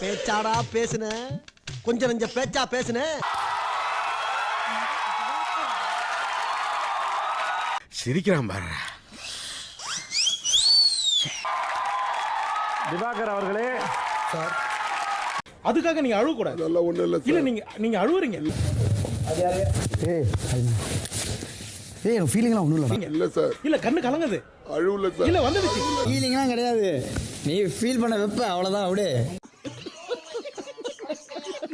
பேச்சாடா பேசுன. கொஞ்சம் நெஞ்ச பேச்சா பேசுன. சிரிக்கிறான் பாரு திவாகர் அவர்களே. சார். அதுக்காக நீங்க அழுவ கூடாது அதெல்லாம் ஒண்ணும் இல்ல இல்ல நீங்க நீங்க அழுவுறீங்க. ஏய் ஏய் ஃபீலிங்லாம் ஒன்றும் இல்லைடா இல்ல. சார். இல்ல கண்ணு கலங்குது. அழுவல சார். இல்ல வந்துடுச்சு. ஃபீலிங்லாம் கிடையாது. நீ ஃபீல் பண்ண வைப்ப அவ்வளோதான் அப்படியே.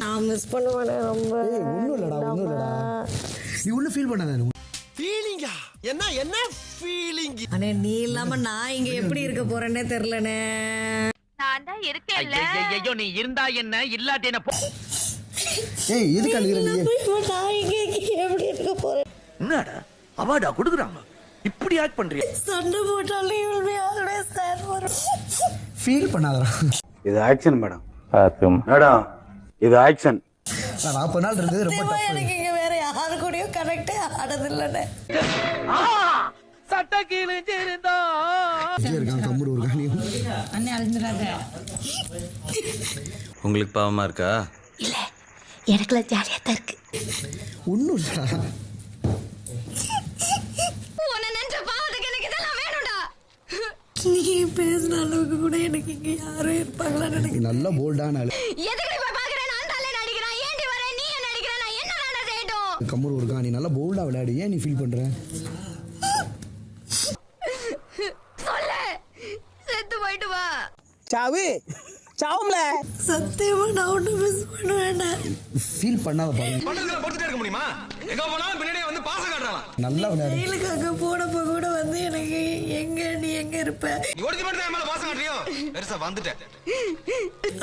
நான் மிஸ் பண்ணுவேனே ரொம்ப. ஏய் ஒன்றும் இல்லைடா ஒன்றும் இல்லைடா. நீ ஒன்றும் ஃபீல் பண்ணாத ஃபீலிங்கா என்ன என்ன ஃபீலிங் அண்ணே நீ இல்லாம நான் இங்க எப்படி இருக்க போறேன்னே தெரியலனே நான் தான் இருக்கேன்ல. ஐயோ நீ இருந்தா என்ன? இல்லாட்டி என்ன போ ஏய் எதுக்கு அழுகிற நீ? நான் இங்க எப்படி இருக்க போறேன்? என்னடா? அவார்டா கொடுக்குறாங்க. இப்படி ஆக்ட் பண்றியா? சண்டை போட்டாலே இவள் ஆல்வேஸ் சார் வரும். ஃபீல் பண்ணாதடா. இது ஆக்ஷன் மேடம். மேடம் இது ஆக்ஷன் நாற்பது நாள் இருந்தது ரொம்ப எனக்கு இங்க வேற யாரு கூடயும் கனெக்டே ஆனதில்லண்ணே. சட்ட கிழிஞ்சிருந்தா இருக்கான் கம்முரு ஒரு காணியும் அண்ணே அழிஞ்சிடாத உங்களுக்கு பாவமா இருக்கா? இல்ல எனக்குலாம் ஜாலியா தான் இருக்கு. ஒன்றும் இல்லைடா. உன்னை நினைச்ச பாவத்துக்கு எனக்கு இதெல்லாம் வேணும்டா. நீ பேசுன அளவுக்கு கூட எனக்கு இங்க யாரும் இருப்பாங்களா நினைக்கிறேன் நல்ல போல்டான ஆளு. கம்முரு ஒரு காணி நல்லா போல்டா விளையாடு. ஏன் நீ ஃபீல் பண்ற? சொல்லு. செத்து போயிட்டு வா. சாவு. சாவும்ல. சத்தியமா நான் ஒண்ணு மிஸ் பண்ணுவேன் ஃபீல் பண்ணாத பாருங்க பொறுத்துட்டே இருக்க முடியுமா? எங்க போனாலும் பின்னாடியே வந்து பாசம் காட்டுறான் நல்லா விளையாடு. ஜெயிலுக்கு அங்க போனப்ப கூட வந்து எனக்கு எங்க நீ எங்க இருப்ப? நீ ஓடி மட்டும் என் மேல பாசம் காட்டுறியோ? பெருசா வந்துட்டேன்.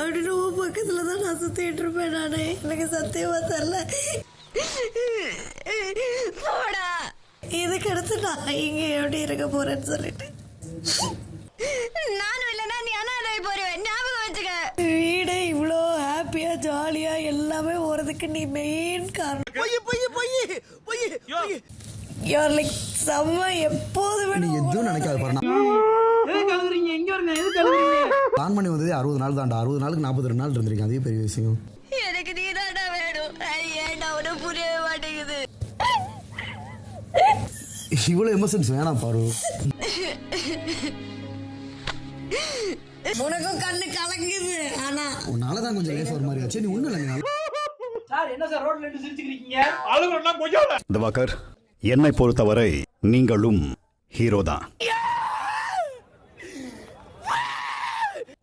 அப்படின்னு உன் பக்கத்துல தான் நான் சுத்திட்டு இருப்பேன் நானு. எனக்கு சத்தியமா தெரியல. போடா. இதுக்கு அடுத்து நான் இங்க எப்படி இருக்க போறேன்னு சொல்லிட்டு. நானும் இல்லைன்னா நீ அனாதை போருவேன் ஞாபகம் வச்சுக்க. வீடே இவ்வளோ ஹாப்பியா ஜாலியா எல்லாமே போறதுக்கு நீ மெயின் காரணம். பொய் பொய் பொய் பொய் பொய். யூஆர் லைக் செம்ம எப்போதுமே நீ எதுவும் நினைக்காத பாரு பிளான் பண்ணி வந்ததே அறுபது நாள் தான்டா. அறுபது நாளுக்கு நாற்பது ரெண்டு நாள் இருந்திருக்கேன் அதே பெரிய விஷயம். இவ்வளோ எமோஷன்ஸ் வேணாம் பாரு. உனக்கும் கண்ணு கலங்குது ஆனா. உன்னால தான் கொஞ்சம் லேஸ் ஒரு மாதிரி ஆச்சு. நீ ஒன்றும் இல்லைங்க அழுகுறா கொஞ்சம் திவாகர் என்னை பொறுத்தவரை நீங்களும் ஹீரோ தான்.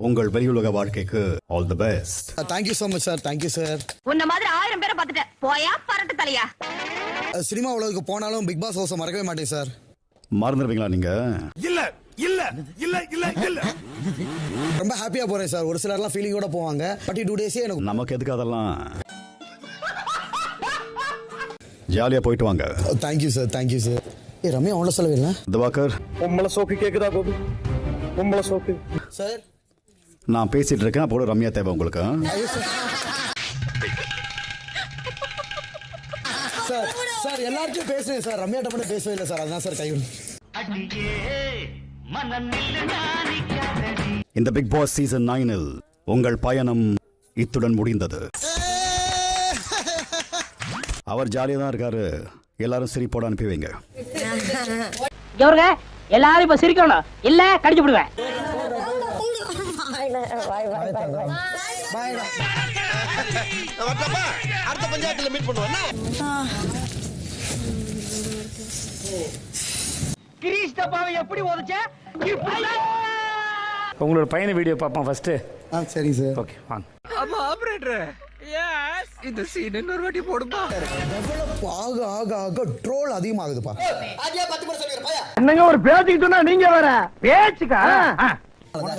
உங்கள் வெளியுலக வாழ்க்கைக்கு all the best thank you so much sir thank you sir உன்ன மாதிரி ஆயிரம் பேரை பார்த்துட்டேன். போயா பரட்டு தலையா? சினிமா உலகுக்கு போனாலும் பிக் பாஸ் ஹவுஸை மறக்கவே மாட்டேன் சார். மறந்துடுவீங்களா நீங்க? இல்ல இல்ல இல்ல இல்ல இல்ல. ரொம்ப ஹாப்பியா போறேன் சார். ஒரு சிலர்லாம் ஃபீலிங்கோட போவாங்க. பட் டூ டேஸே எனக்கு நமக்கு எதுக்கு அதெல்லாம்? ஜாலியா போயிட்டு வாங்க. Thank you sir thank you sir ஏ ரம்யா அவ்வளோ சொல்லவே இல்லை திவாகர். பொம்பளை சோக்கு கேக்குதா கோபி? பொம்பளை சோக்கு. சார் நான் பேசிட்டு இருக்கேன் அப்போ ரம்யா தேவை உங்களுக்கு. சார் சார் எல்லார்ட்டையும் பேசுறேன் சார். ரம்யாட்ட மட்டும் பேசவே இல்லை சார். அதான் சார் கைவிடு இந்த பிக் பாஸ் சீசன் நைனில் உங்கள் பயணம் இத்துடன் முடிந்தது. அவர் ஜாலியாக தான் இருக்காரு. எல்லாரும் சிரிப்போட அனுப்பி வைங்க இவருங்க எல்லாரும் இப்ப சிரிக்கணும் இல்ல கடிச்சு விடுவேன் பாய்டா வரலப்பா அடுத்த பஞ்சாயத்துல மீட் பண்ணுவோம் கிரீஷ் டப்பாவை எப்படி உதச்ச உங்களோட பையனை வீடியோ பார்ப்பான் ஃபர்ஸ்ட் ஆ சரிங்க சார். ஓகே வாங்க. ஆமா ஆபரேட்டர் எஸ் இந்த சீன் இன்னொரு வாட்டி போடுமா? டெவலப் ஆக ஆக ஆக ட்ரோல் அதிகமாகுதுப்பா. அதே பத்து முறை சொல்லிடுற பையா. என்னங்க ஒரு பேச்சுக்கு சொன்னா நீங்க வர பேச்சுக்கா? அதே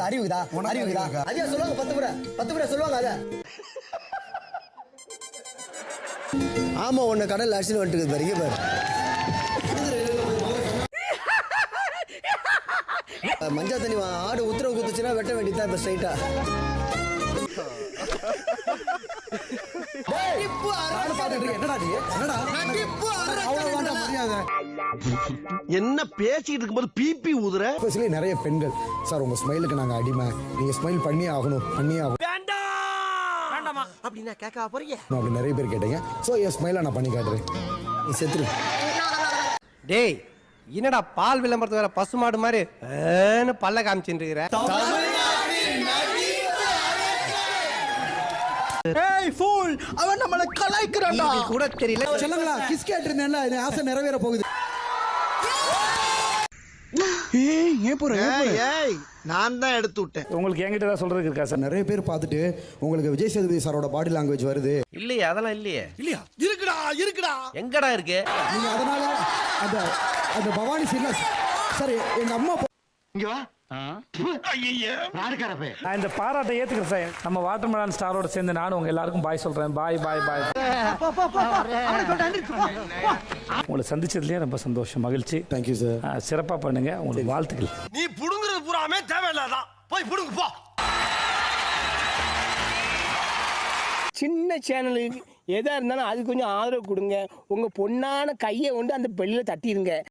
அறிவுதா அறிவுதா அதே சொல்லுவாங்க பத்து முறை பத்து முறை சொல்லுவாங்க அத. ஆமா ஒண்ணு கடல்ல அடிச்சுட்டு வந்துட்டு பாரு பாரு. மஞ்சள் தண்ணி வா- ஆடு உத்தரவு குத்துச்சுன்னா வெட்ட வேண்டியதுதான் இப்ப ஸ்ட்ரைட்டா என்னடா என்னடா? மரியாதை என்ன பேசிட்டு இருக்கும்போது பிபி ஊதுற? எஸ்பெஷலி நிறைய பெண்கள். சார் உங்க ஸ்மைலுக்கு நாங்க அடிமை. நீங்க ஸ்மைல் பண்ணியே ஆகணும் பண்ணியே ஆகணும். அப்படின்னா கேட்க போறீங்க? நான் அப்படி நிறைய பேர் கேட்டீங்க. ஸோ என் ஸ்மைலை நான் பண்ணி காட்டுறேன். நீ செத்துரு. டேய் என்னடா பால் விளம்பரத்து வேற பசுமாடு மாதிரி ஏன்னு பல்ல காமிச்சுட்டு இருக்கிற? ஏய் ஃபூல் அவன் நம்மள கலாய்க்கிறான்டா. இது கூட தெரியல. சொல்லுங்களா கிஸ் கேட்டிருந்தேன்ல என் ஆசை நிறைவேற போகுது. நான் தான் எடுத்து விட்டேன். உங்களுக்கு என்கிட்ட சொல்றதுக்கு இருக்கா சார்? நிறைய பேர் பார்த்துட்டு உங்களுக்கு விஜய் சேதுபதி சாரோட பாடி லாங்குவேஜ் வருது. இல்லையே அதெல்லாம் இல்லையே. இல்லையா? இருக்குடா இருக்குடா. எங்கடா இருக்கு? நீங்க அதனால அந்த அந்த பவானி சீன்ல சார் எங்க அம்மா நான் இந்த பாராட்டை ஏத்துக்கிறேன் சார். நம்ம வாட்டர்மெலன் ஸ்டாரோட சேர்ந்து நானும் உங்க எல்லாருக்கும் பாய் சொல்றேன். பாய் பாய் பாய். உங்களை சந்திச்சதுலயே ரொம்ப சந்தோஷம் மகிழ்ச்சி. தேங்க்யூ சார் சிறப்பா பண்ணுங்க. உங்களுக்கு வாழ்த்துக்கள். நீ புடுங்குறது பூராமே தேவையில்லாதான் போய் புடுங்க போ. சின்ன சேனலுக்கு எதா இருந்தாலும் அது கொஞ்சம் ஆதரவு கொடுங்க. உங்க பொண்ணான கையை கொண்டு அந்த பெல்லில தட்டிடுங்க